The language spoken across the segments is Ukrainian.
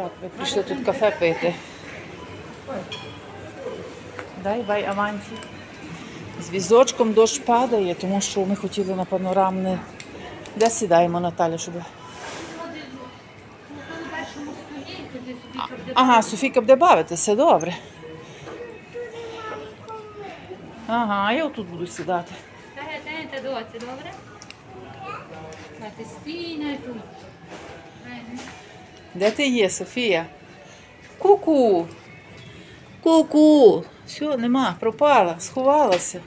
Так, ви прийшли тут кафе пити. Дай бай авансі. З візочком дощ падає, тому що ми хотіли на панорамне. Де сідаємо, Наталя, щоб. Ага, Софійка буде бавитися, добре. Ага, я отут буду сідати. Dovrei? La testina e tutto. Bene? Де ти є, Софія? Ку-ку. Ку-ку. Все, нема, пропала, сховалася.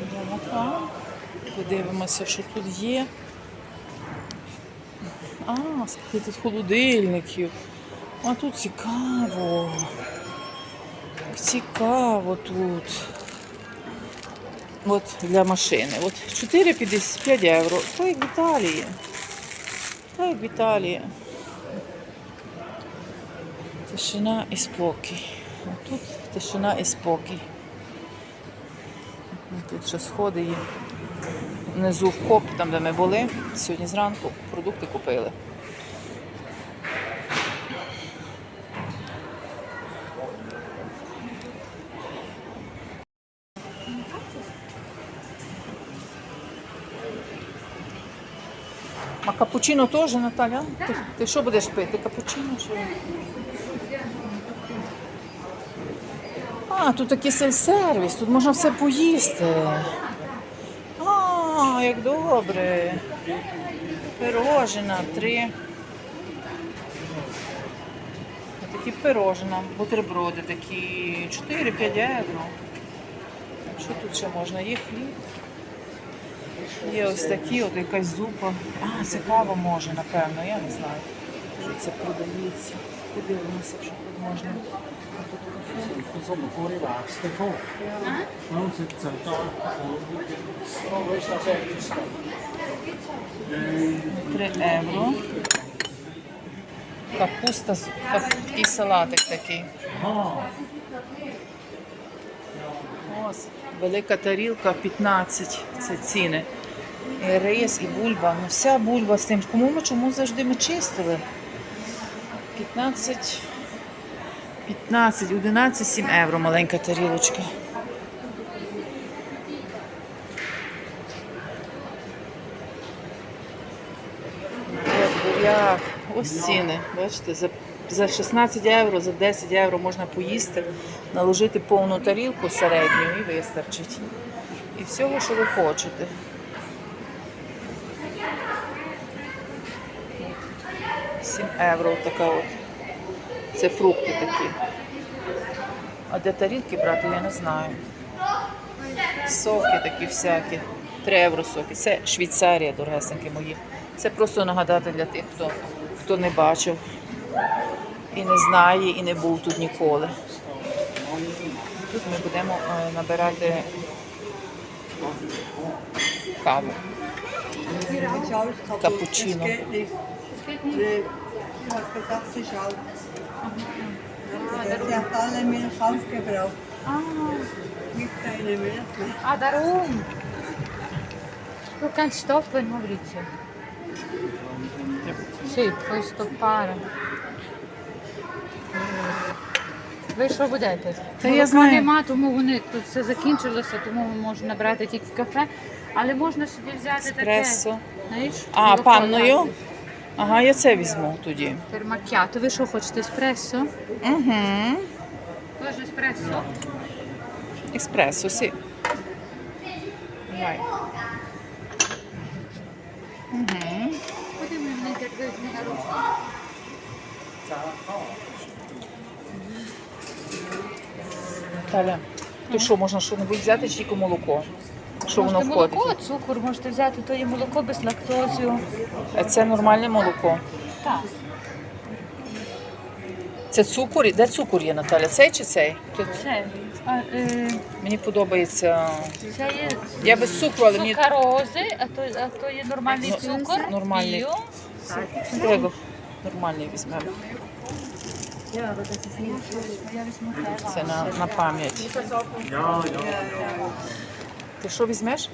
Йдемо там. Подивимося, що тут є. А, скільки тут холодильників. А тут цікаво. Цікаво тут. От для машини. От 4,55 євро. То як в Італії. То як в Італії. Тишина і спокій. Тут тишина і спокій. Тут ще сходи є. Внизу в коп, там де ми були, сьогодні зранку продукти купили. А капучино теж, Наталя? Ти, ти що будеш пити? Капучино? Що? А, тут такий сель-сервіс, тут можна все поїсти. А, як добре. Пирожина, три. Такі пирожина, бутерброди такі 4-5 євро. Що тут ще можна? Є хліб. Є ось такі, от якась зупа. А, це кава може, напевно, я не знаю. Що це продається. Подивимося, що тут можна. А тут кафе. Insomma, fuori cose. Non si sento. 3 євро. Капуста, з- кап- такий салатик такий. Ось, велика тарілка 15, це ціни. І рис, і бульба. Ну вся бульба з тим. Кому ми чому завжди ми чистили? 15, 15, 11, 7 євро маленька тарілочка. Буряк. Ось ціни. Бачите, за, за 16 євро, за 10 євро можна поїсти, наложити повну тарілку середню і вистачить. І всього, що ви хочете. Сім євро така от. Це фрукти такі. А де тарілки брати, я не знаю. Соки такі всякі. 3 євро соки. Це Швейцарія, дорогесенькі мої. Це просто нагадати для тих, хто, хто не бачив і не знає, і не був тут ніколи. Тут ми будемо е, набирати каву. Cappuccino. Du Milch aufgebraucht. Gibt keine Milch mehr. Ah, darum. Tu kannst stoppen, Maurizio. Sì, puoi stoppare. Ви що будете? Та я знаю. нема, тому вони тут все закінчилося, тому ми можемо набрати тільки кафе. Але можна собі взяти Еспресо. таке. Знаєш, А, молоко панною? дати. Ага, я це візьму тоді. Термакіато. Ви що хочете? Еспресо? Угу. Теж еспресо. Еспресо, сі. Давай. Куди ми не візьми на ручку? Таля, то що, можна що-небудь взяти чи тільки молоко? Що воно Можете входить? молоко, цукор, можете взяти, то є молоко без лактозу. А Це нормальне молоко. Так. Це цукор? Де цукор є, Наталя? Цей чи цей? Це. А, е, Мені подобається. це є Я без цукру, але мені цукарози, а то, а то є нормальний Ну, цукор. нормальний. Біо. Нормальний візьмемо. Це на, на пам'ять. Ти що візьмеш?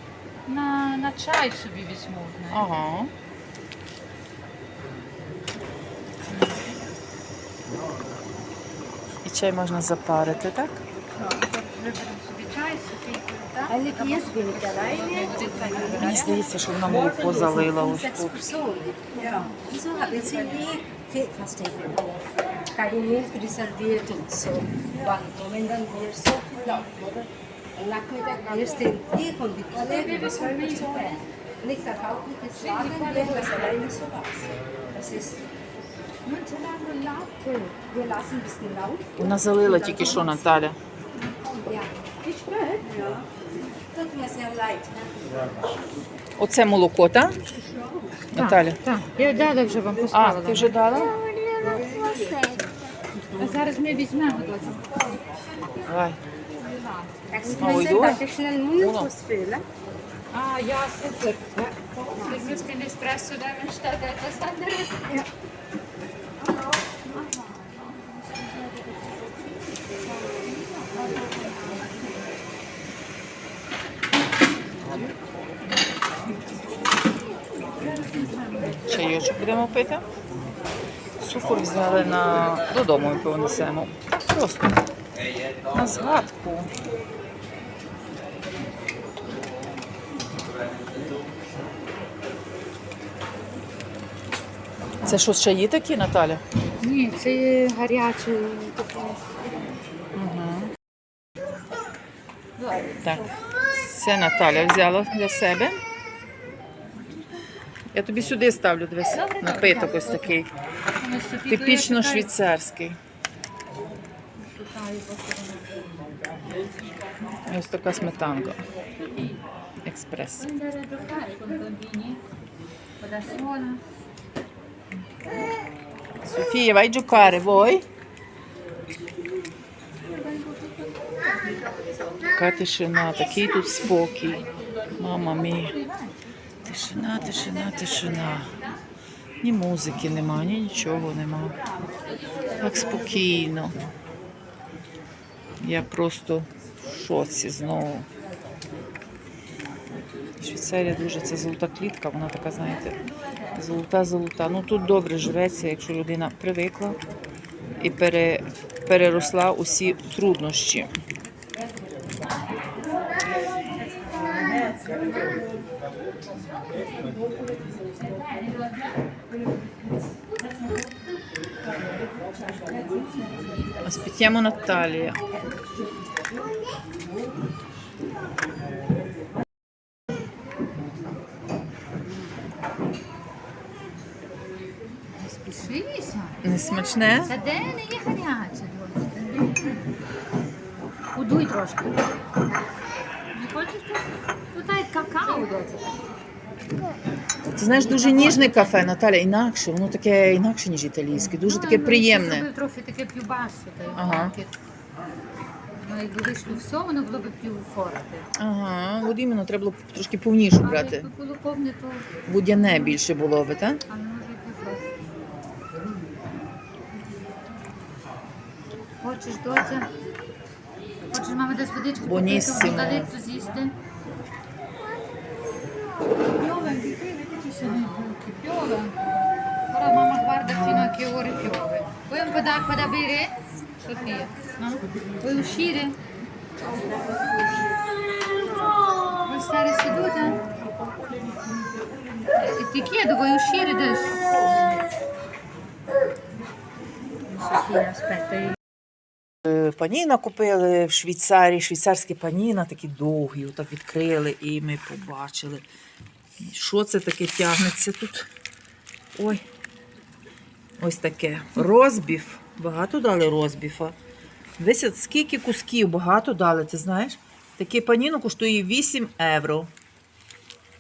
На, на чай собі візьму. Ага. І чай можна запарити, так? Виберемо собі чай. Мені здається, що вона молоко залила ось тут. Keine Milch reserviert und so. Quando, wenn dann wir so viel laufen, oder? Am Nachmittag erst den Tee und die Kollegen, das wollen wir so. Nicht verkaufliches Schlagen, wenn das alleine so was. Das ist manche Tage laut. Wir lassen ein bisschen laut. Вона залила тільки що Наталя. Оце молоко, так? Наталя. Так, я дала вже вам А, поставила. ти вже дала? А зараз ми візьмемо. Давай. Oh, Espresso anderes. Чайочок будемо пити. Цукор взяли на додому ми понесемо. Просто на згадку. Це що, чаї такі, Наталя? Ні, це гаряче таке. Так. Це Наталя взяла для себе. Я тобі сюди ставлю дивись. Напиток ось такий. Типічно швейцарський. Ось така сметанка. Експрес. Софія, vai giocare voi? Така тишина, такий тут спокій. Мама мій. Тишина, тишина, тишина. Ні музики нема, ні нічого нема. Так спокійно. Я просто в шоці знову. Швейцарія дуже це золота клітка, вона така, знаєте, золота-золота. Ну тут добре живеться, якщо людина привикла і пере, переросла усі труднощі. Aspettiamo Natalia. Спішися. Не смачне? Та де не є гаряче. Удуй трошки. Не хочеш тут? Є какао, доця. Ти знаєш, дуже ніжне кафе, Наталя, інакше, воно таке інакше, ніж італійське, дуже таке Ну, приємне. Зробив трохи таке п'юбасу. Ага. Ну, якби вийшло все, воно було б півфорти. Ага, от іменно треба було трошки повнішу Але брати. якби було повне, то Водяне більше було би, так? Хочеш, доця? Хочеш, мама, десь водичку попити, Buonissimo. вдалиту з'їсти? Piove, ci sono i buchi, piove. Ora mamma guarda fino a che ore piove. Vuoi un po' d'acqua da bere? Sofia, no? Vuoi uscire? Vuoi stare seduta? Eh, ti chiedo, vuoi uscire adesso? Sofia, aspetta, io Е, Паніна купили в Швейцарії, швейцарські паніна, такі довгі, отак відкрили, і ми побачили. Що це таке тягнеться тут? Ой. Ось таке. Розбіф. Багато дали розбіфа. Десь скільки кусків багато дали, ти знаєш? Таке паніно коштує 8 євро.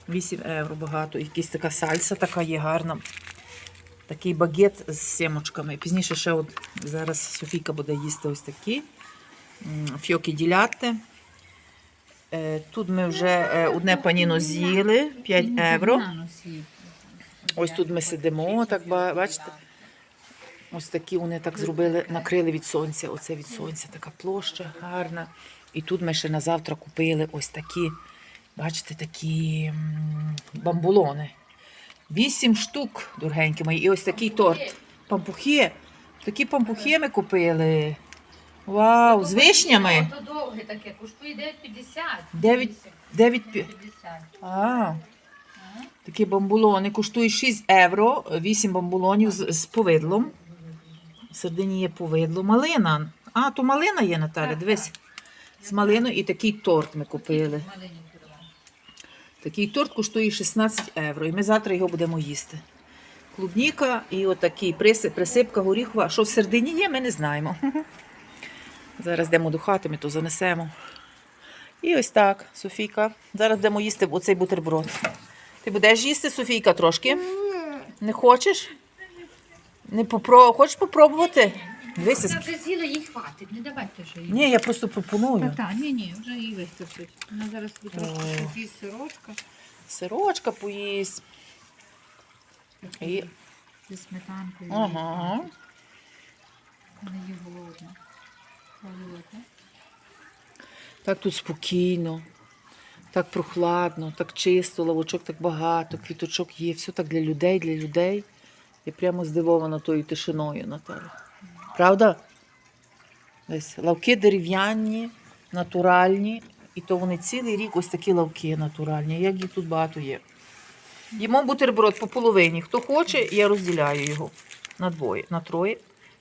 8 євро багато. Якась така сальса така є гарна. Такий багет з сімочками. Пізніше ще от зараз Софійка буде їсти ось такі. фьокі ділятте. Е, Тут ми вже е, одне паніно з'їли 5 євро. Ось тут ми сидимо, так бачите. Ось такі вони так зробили, накрили від сонця. Оце від сонця така площа гарна. І тут ми ще на завтра купили ось такі, бачите, такі бамбулони. Вісім штук, дорогенькі мої. І ось такий торт. Пампухи. Такі пампухи ми купили. Вау, з вишнями. То довге таке, коштує 9,50. Дев'ять- Дев'ять пі- 9,50. А, такі бамбулони коштують 6 євро, 8 бамбулонів з, з повидлом. В середині є повидло. Малина. А, то малина є, Наталя, дивись. З малиною і такий торт ми купили. Такий торт коштує 16 євро, і ми завтра його будемо їсти. Клубніка і отакий присип, присипка горіхова. Що в середині є, ми не знаємо. Зараз йдемо до хати, ми то занесемо. І ось так, Софійка. Зараз будемо їсти оцей бутерброд. Ти будеш їсти, Софійка, трошки? Не хочеш? Не попро... Хочеш попробувати? Дивися. Вона вже з'їла, їй хватить. Не давайте вже їй. Ні, я просто пропоную. Так, ні, ні, вже їй вистачить. Вона зараз собі трошки щось з'їсть сирочка Сирочка поїсть. І... зі сметанкою. Ага. Вона її голодна. Голодна. Так тут спокійно, так прохладно, так чисто, лавочок так багато, квіточок є, все так для людей, для людей. Я прямо здивована тою тишиною, Наталя. Правда? Десь лавки дерев'яні, натуральні, і то вони цілий рік ось такі лавки натуральні, як їх тут багато є. Їмо бутерброд по половині. Хто хоче, я розділяю його на двоє, на троє.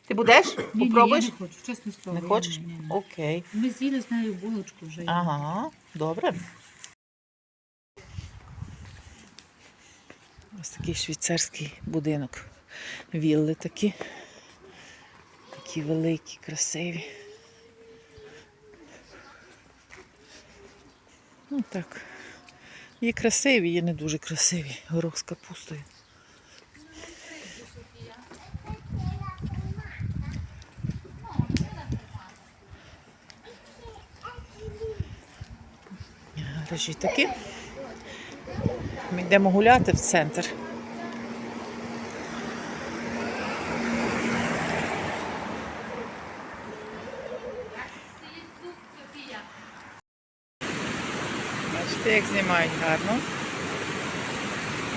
Ти будеш? Ні, ні, я не хочу, чесне слово. Не хочеш? ні, ні. Окей. Ми з'їли з нею булочку вже. Ага, добре. Ось такий швейцарський будинок. Вілли такі. Такі великі, красиві. Ну так. Є красиві, є не дуже красиві. Горох з капустою. Гаражі такі. Ми йдемо гуляти в центр. Бачите, як знімають гарно.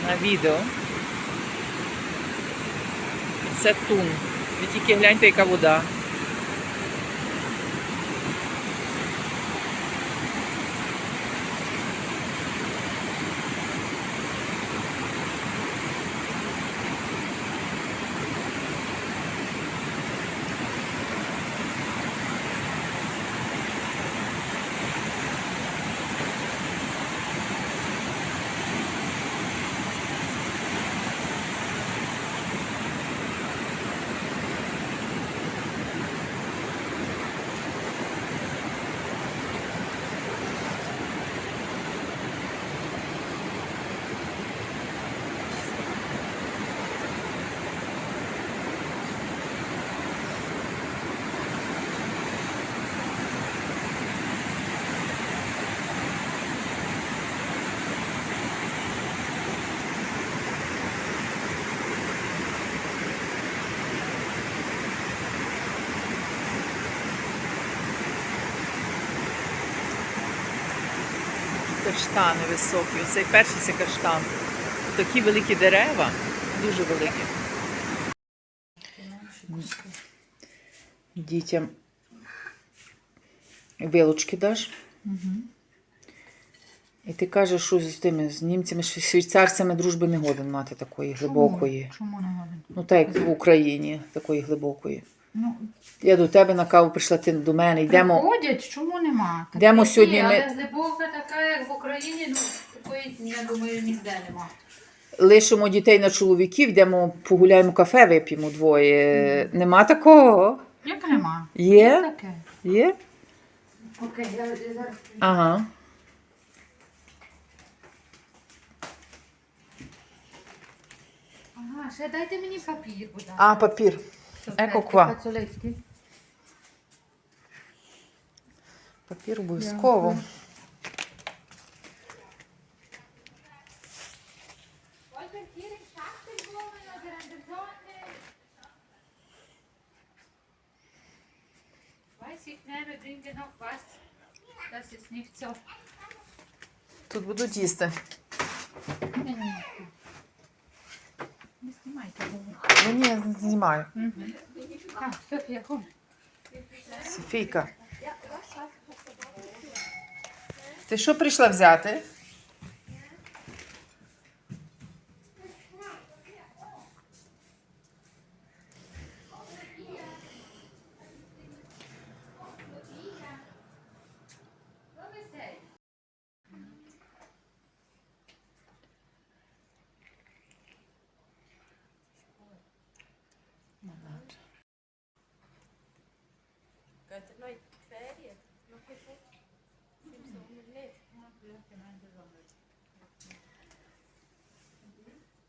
На відео. Це тун. Ви тільки гляньте, яка вода. Каштани високі. Оцей перший це каштан. Такі великі дерева, дуже великі. Дітям вилочки даш. І ти кажеш, що з тими з німцями, з швейцарцями дружби не годен мати такої глибокої. Чому не годин? Ну, так як в Україні, такої глибокої. Ну, Я до тебе на каву прийшла, ти до мене. Йдемо. Приходять, чому нема? Так Йдемо є, сьогодні ми- Але глибока така, як в Україні, ну, такої, я думаю, ніде нема. лишимо дітей на чоловіків, йдемо погуляємо кафе, вип'ємо двоє. Нема такого? Як нема? Є? Таке. Є? Окей, я, я зараз. Ага. Ага, ще дайте мені папір, будь ласка. А, папір. Салфетки, екоква. пацолетки. Папір обов'язково. Тут будуть їсти. Знімайте. Ну ні, не знімаю. Софія. Софійка. Ти що прийшла взяти?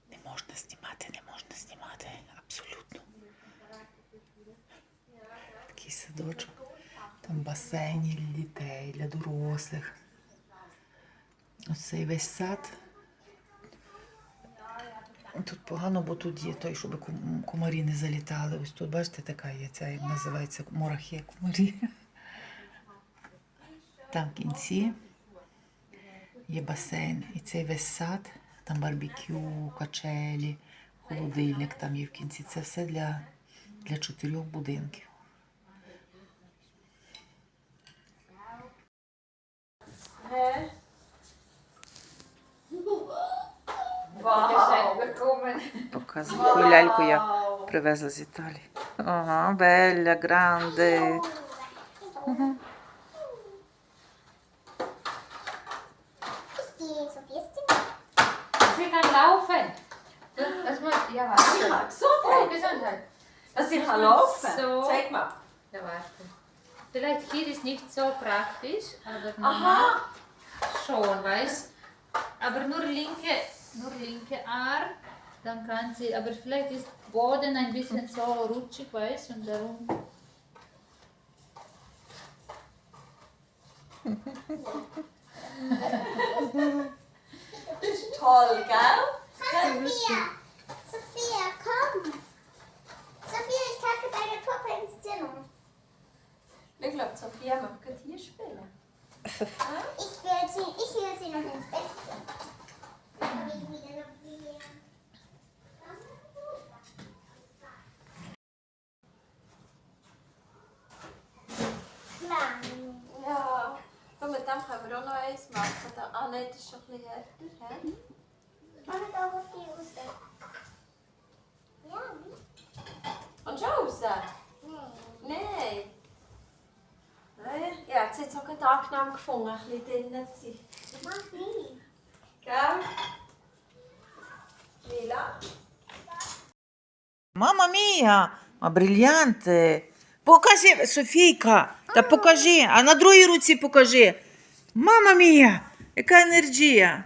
Не можна знімати, не можна знімати. Абсолютно. Такий садочок. Там басейні для дітей, для дорослих. Оцей весь сад. Тут погано, бо тут є той, щоб комарі не залітали. Ось тут, бачите, така є ця, як називається морахи комарі. Там в кінці є басейн і цей весь сад, там барбекю, качелі, холодильник там є в кінці. Це все для, для чотирьох будинків. Показую яку ляльку я привезла з Італії. Ага, Белля, Гранде. Die Sophie ist ziemlich Sie kann laufen. Das muss, ja, warte. Ja, Oh, Gesundheit. Gesundheit. Dass ich kann laufen. So. Zeig mal. Ja, warte. Vielleicht hier ist nicht so praktisch, aber Aha. normal schon, weißt Aber nur linke, nur linke Arm, dann kann sie, aber vielleicht ist Boden ein bisschen so rutschig, weißt und darum. Das ist toll, gell? Sophia! Sophia, komm! Sophia, ich kacke deine Puppe ins Zimmer. Ich glaube, Sophia möchte hier spielen. Ich will sie, ich will sie noch ins Bett bringen. Dem können wir auch noch eins machen. Da- Ah nein, das ist schon ein bisschen härter. He? Mach doch auf die. Ja, Und schon raus? nee. Nein. Nein. Ja, jetzt hat es auch gerade angenehm gefunden, ein bisschen drinnen zu sein. Mach nie. Мама мія! А брильянти! Покажи, Софійка! Та покажи, а на другій руці покажи. Мама мія! Яка енергія!